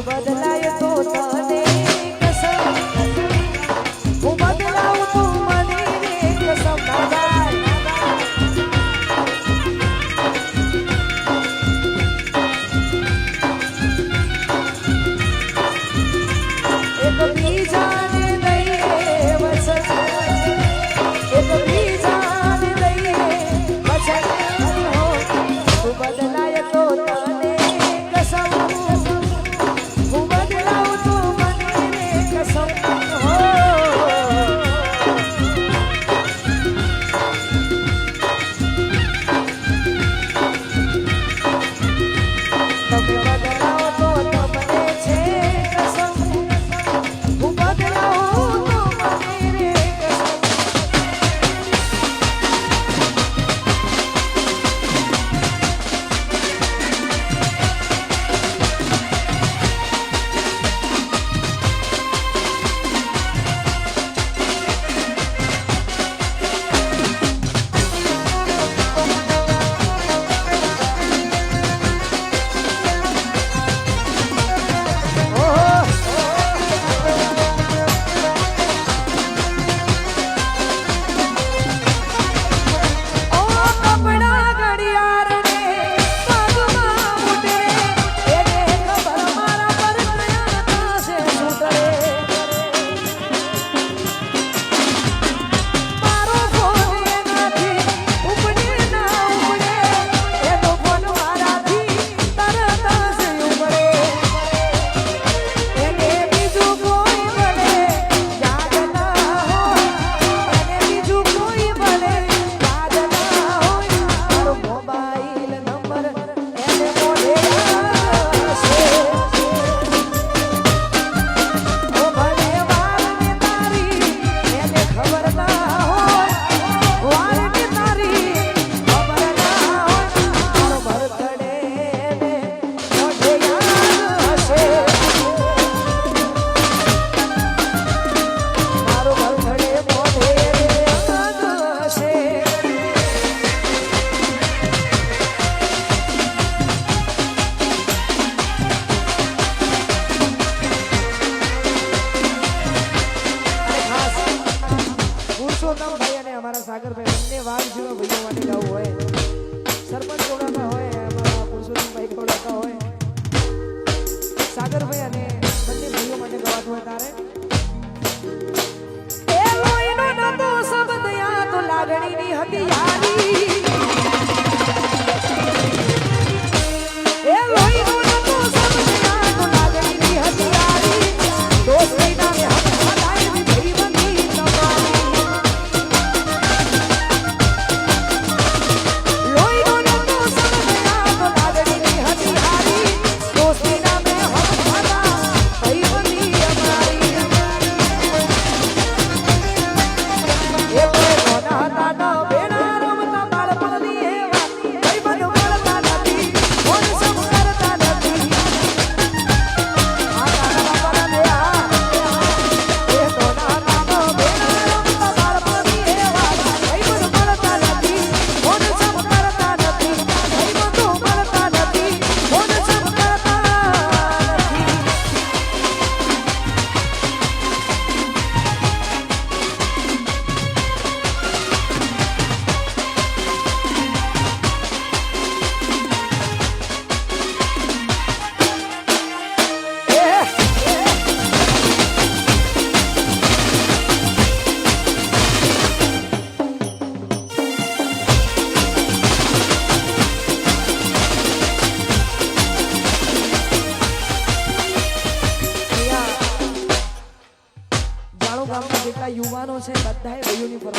ಬದಲ સાગરભાઈ બંને વાઘ જેવા ભાઈઓ માટે ગાવું હોય. સરપંચ જોડાતા હોય અમારા પુરુષોત્તમભાઈ જોડાતા હોય. સાગરભાઈ અને બંને ભાઈઓ માટે ગવાતું હોય તારે. લાગણીની હતી યાર युवा है बदाय यूनिफॉर्म